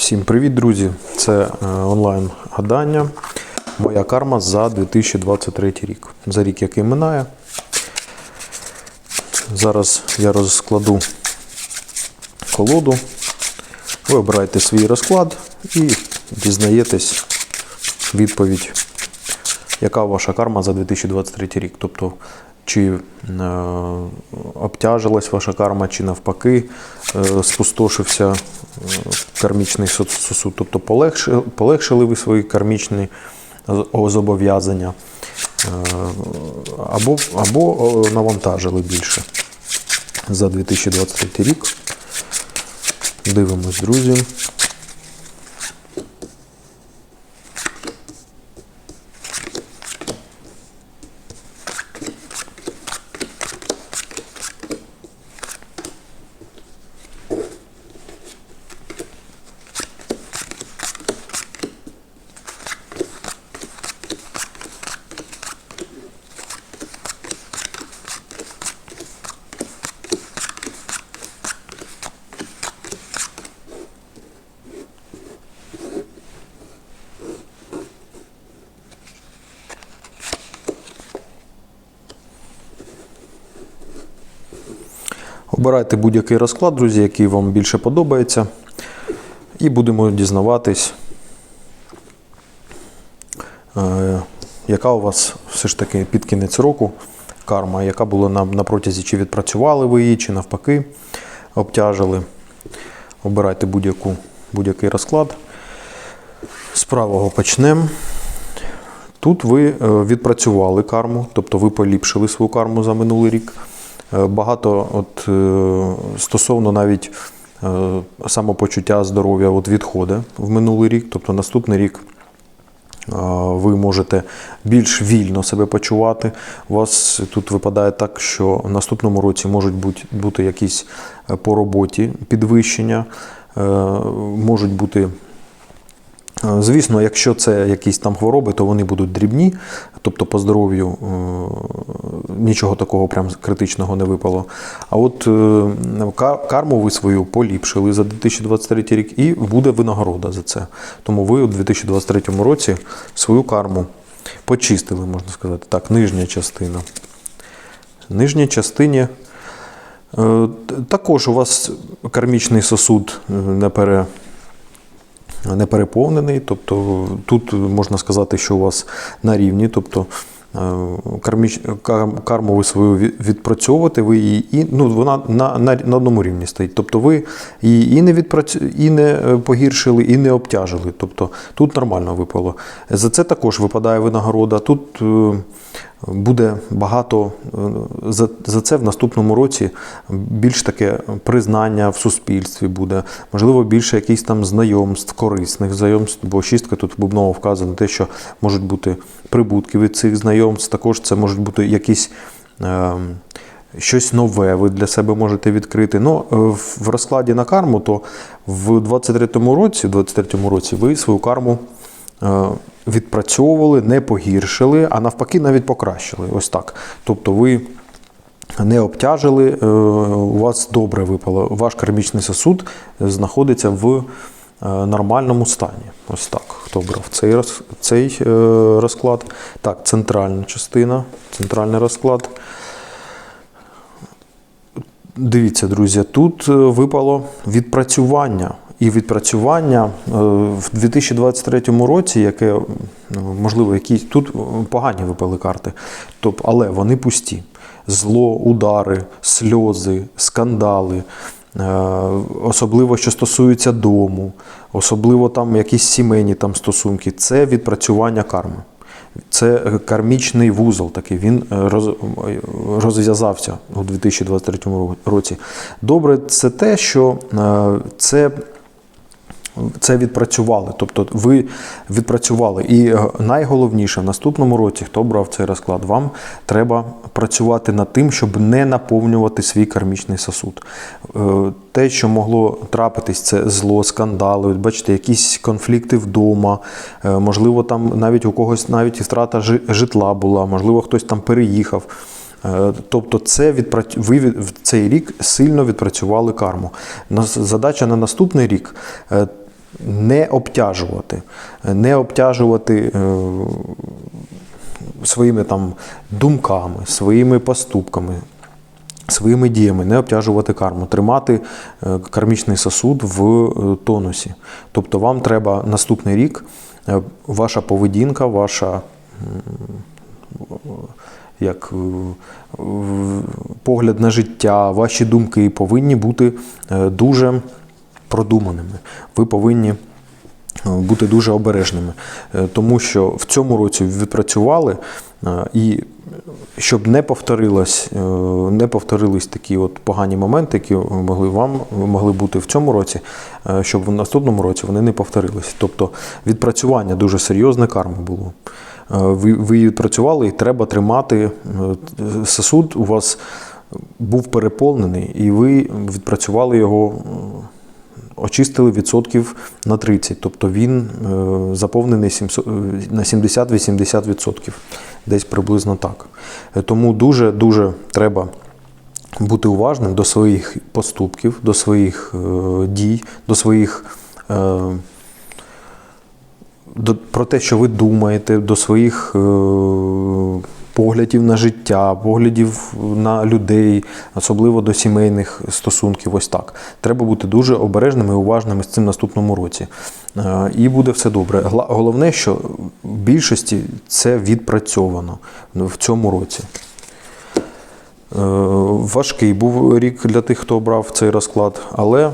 Всім привіт, друзі! Це е, онлайн гадання. Моя карма за 2023 рік. За рік, який минає. Зараз я розкладу колоду. Ви обираєте свій розклад і дізнаєтесь відповідь, яка ваша карма за 2023 рік. Тобто, чи е, обтяжилась ваша карма, чи навпаки е, спустошився е, кармічний со- сосуд. Тобто полегшили, ви свої кармічні зобов'язання, або, або навантажили більше за 2023 рік. Дивимось, друзі. Обирайте будь-який розклад, друзі, який вам більше подобається. І будемо дізнаватись, е, яка у вас все ж таки під кінець року карма, яка була на, на протязі, чи відпрацювали ви її, чи навпаки обтяжили. Обирайте будь-який розклад. З правого почнемо. Тут ви е, відпрацювали карму, тобто ви поліпшили свою карму за минулий рік. Е, Багато от, е, стосовно навіть е, самопочуття здоров'я от відходить в минулий рік, тобто наступний рік ви можете більш вільно себе почувати. У вас тут випадає так, що в наступному році можуть бути, бути якісь по роботі підвищення, можуть бути Звісно, якщо це якісь там хвороби, то вони будуть дрібні, тобто по здоров'ю е, нічого такого прям критичного не випало. А от е, карму ви свою поліпшили за 2023 рік і буде винагорода за це. Тому ви у 2023 році свою карму почистили, можна сказати. Так, нижня частина. В нижній частині е, також у вас кармічний сосуд е, не пере не переповнений. Тобто тут можна сказати, що у вас на рівні, тобто е, карміч, кар- карму ви свою від- відпрацьовуєте, ви її і ну, вона на, на, на одному рівні стоїть. Тобто ви її і не відпрацю, і не е, погіршили, і не обтяжили. Тобто тут нормально випало. За це також випадає винагорода. Тут е, буде багато е, за, за це в наступному році більш таке признання в суспільстві буде, можливо, більше якихось там знайомств, корисних знайомств, бо шістка тут бубново вказано те, що можуть бути прибутки від цих знайомств. Також це можуть бути якісь. Е, Щось нове ви для себе можете відкрити. Ну, е, в розкладі на карму, то в 23-му році, в 23-му році ви свою карму відпрацьовували, не погіршили, а навпаки, навіть покращили. Ось так. Тобто ви не обтяжили, е, у вас добре випало. Ваш кармічний сосуд знаходиться в е, нормальному стані. Ось так. Хто брав цей, цей е, розклад? Так, центральна частина, центральний розклад. Дивіться, друзі, тут е, випало відпрацювання. І відпрацювання е, в 2023 році, яке, можливо, якісь тут е, погані випали карти, тобто, але вони пусті. Зло, удари, сльози, скандали, е, особливо що стосується дому, особливо там якісь сімейні там стосунки, це відпрацювання карми. Це кармічний вузол такий, він роз, розв'язався у 2023 році. Добре, це те, що це. Це відпрацювали, тобто ви відпрацювали. І е, найголовніше в наступному році, хто брав цей розклад, вам треба працювати над тим, щоб не наповнювати свій кармічний сосуд. Е, Те, що могло трапитись, це зло, скандали, бачите, якісь конфлікти вдома, е, можливо, там навіть у когось навіть і втрата житла була, можливо, хтось там переїхав. Тобто, це відпраць... ви в цей рік сильно відпрацювали карму. Задача на наступний рік не обтяжувати, не обтяжувати е, своїми там думками, своїми поступками, своїми діями, не обтяжувати карму, тримати е, кармічний сосуд в е, тонусі. Тобто вам треба наступний рік, ваша поведінка, ваша як погляд на життя, ваші думки повинні бути дуже продуманими. Ви повинні е, бути дуже обережними, Е, тому що в цьому році відпрацювали е, і щоб не повторилось, не повторились такі от погані моменти, які могли вам могли бути в цьому році, щоб в наступному році вони не повторились. Тобто відпрацювання дуже серйозне карми було. Ви, ви відпрацювали і треба тримати сосуд. У вас був переповнений, і ви відпрацювали його. Очистили відсотків на 30, тобто він е, заповнений 700, е, на 70-80 відсотків, десь приблизно так. Е, Тому дуже дуже треба бути уважним до своїх поступків, до своїх дій, до своїх до, про те, що ви думаєте, до своїх е, поглядів на життя, поглядів на людей, особливо до сімейних стосунків. Ось так. Треба бути дуже обережними і уважними з цим наступному році. Е, і буде все добре. Головне, що в більшості це відпрацьовано в цьому році. Е, Важкий був рік для тих, хто обрав цей розклад, але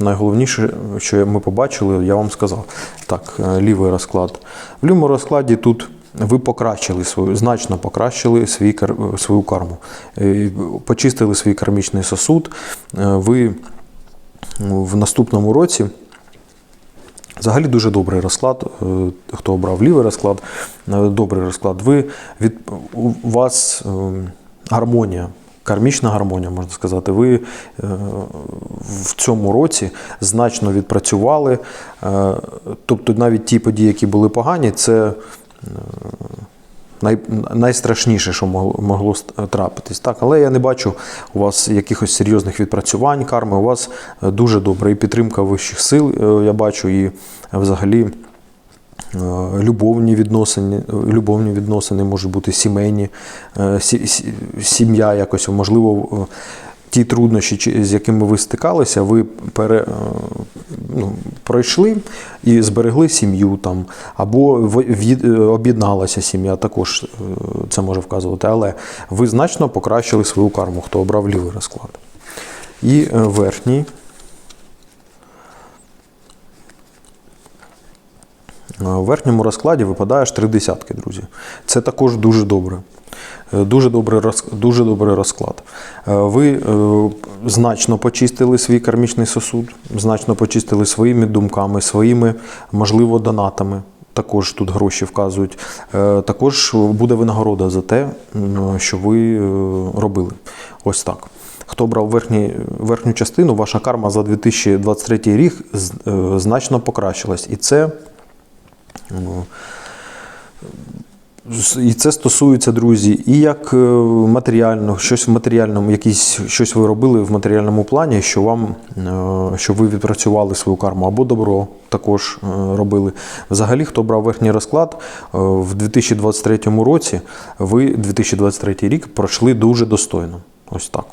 найголовніше, що ми побачили, я вам сказав. Так, е, лівий розклад. В лівому розкладі тут ви покращили свою, значно покращили свій, свою карму. Е, Почистили свій кармічний сосуд. Е, Ви в наступному році. Взагалі дуже добрий розклад. Е, Хто обрав лівий розклад, е, добрий розклад. Ви від у вас е, гармонія, кармічна гармонія, можна сказати. Ви е, в цьому році значно відпрацювали. Е, Тобто навіть ті події, які були погані, це е, най, найстрашніше, що могло, могло трапитись. Так, але я не бачу у вас якихось серйозних відпрацювань карми. У вас е, дуже добра і підтримка вищих сил, е, я бачу, і е, взагалі. е, Любовні відносини, любовні відносини можуть бути сімейні, е, сі- сі- сім'я якось, можливо, е, ті труднощі, з якими ви стикалися, ви пере, е, ну, пройшли і зберегли сім'ю там, або е, об'єдналася сім'я, також е, це може вказувати. Але ви значно покращили свою карму, хто обрав лівий розклад. І верхній. В верхньому розкладі випадає аж три десятки, друзі. Це також дуже добре. Дуже добрий, дуже добрий розклад. Е, Ви е, значно почистили свій кармічний сосуд, значно почистили своїми думками, своїми, можливо, донатами. Також тут гроші вказують. Е, Також буде винагорода за те, що ви робили. Ось так. Хто брав верхні, верхню частину, ваша карма за 2023 рік значно покращилась. І це І це стосується, друзі, і як е, матеріально, щось в матеріальному, якісь щось ви робили в матеріальному плані, що вам е, що ви відпрацювали свою карму, або добро також е, робили. Взагалі, хто брав верхній розклад в 2023 році, ви 2023 рік пройшли дуже достойно. Ось так.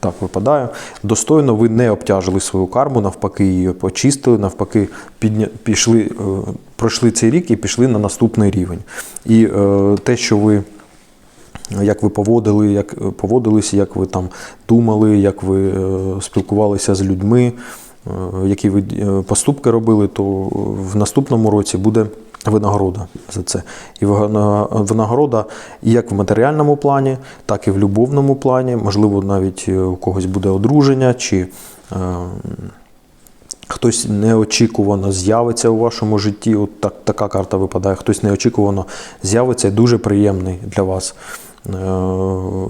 Так випадає. Достойно ви не обтяжили свою карму, навпаки, її почистили, навпаки, підня... пішли, е, пройшли цей рік і пішли на наступний рівень. І е, те, що ви. Як ви поводили, як е, поводилися, як ви там думали, як ви спілкувалися з людьми, які ви поступки робили, то в наступному році буде винагорода за це. І винагорода як в матеріальному плані, так і в любовному плані. Можливо, навіть е, у когось буде одруження, чи е, хтось неочікувано з'явиться у вашому житті. От так, така карта випадає. Хтось неочікувано з'явиться, дуже приємний для вас. Е,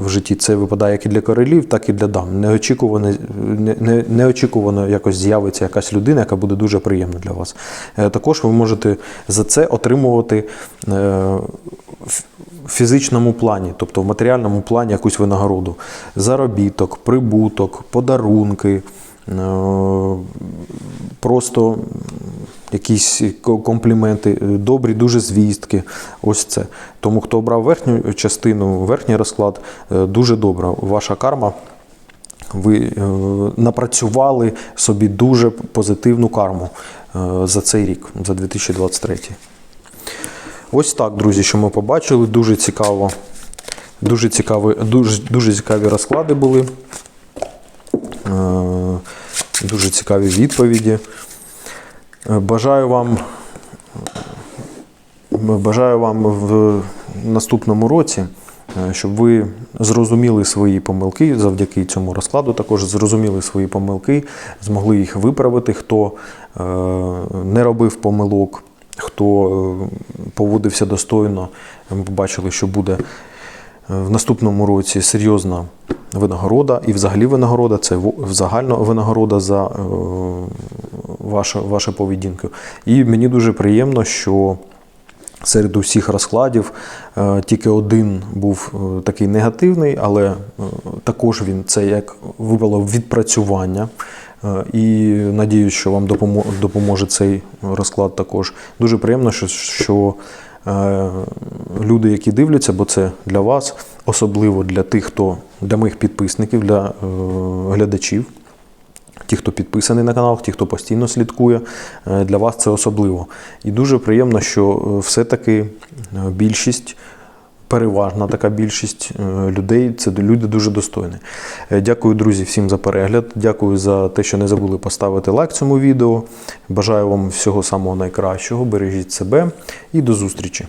В житті це випадає як і для королів, так і для дам. Неочікувано, не, не, неочікувано якось з'явиться якась людина, яка буде дуже приємна для вас. Е, Також ви можете за це отримувати е, в фізичному плані, тобто в матеріальному плані якусь винагороду. Заробіток, прибуток, подарунки. е, Просто якісь компліменти, е, добрі дуже звістки. Ось це. Тому хто обрав верхню частину, верхній розклад, е, дуже добра. Ваша карма. Ви е, напрацювали собі дуже позитивну карму е, за цей рік, за 2023. Ось так, друзі, що ми побачили. Дуже цікаво. Дуже цікаві, дуже, дуже цікаві розклади були. Е, Дуже цікаві відповіді. Бажаю вам, бажаю вам в наступному році, е, щоб ви зрозуміли свої помилки завдяки цьому розкладу. Також зрозуміли свої помилки, змогли їх виправити. Хто е, не робив помилок, хто е, поводився достойно, ми побачили, що буде в наступному році серйозна винагорода, і взагалі винагорода це загальна винагорода за е, вашу, вашу поведінку. І мені дуже приємно, що серед усіх розкладів е, тільки один був е, такий негативний, але також він це як випало відпрацювання. І надіюсь, що вам допоможе цей розклад також. Дуже приємно, що, люди, які дивляться, бо це для вас, особливо для тих, хто для моїх підписників, для е, глядачів. Ті, хто підписаний на канал, ті, хто постійно слідкує, е, для вас це особливо. І дуже приємно, що е, все-таки е, більшість, переважна така більшість е, людей, це люди дуже достойні. Е, Дякую, друзі, всім за перегляд. Дякую за те, що не забули поставити лайк цьому відео. Бажаю вам всього самого найкращого. Бережіть себе і до зустрічі!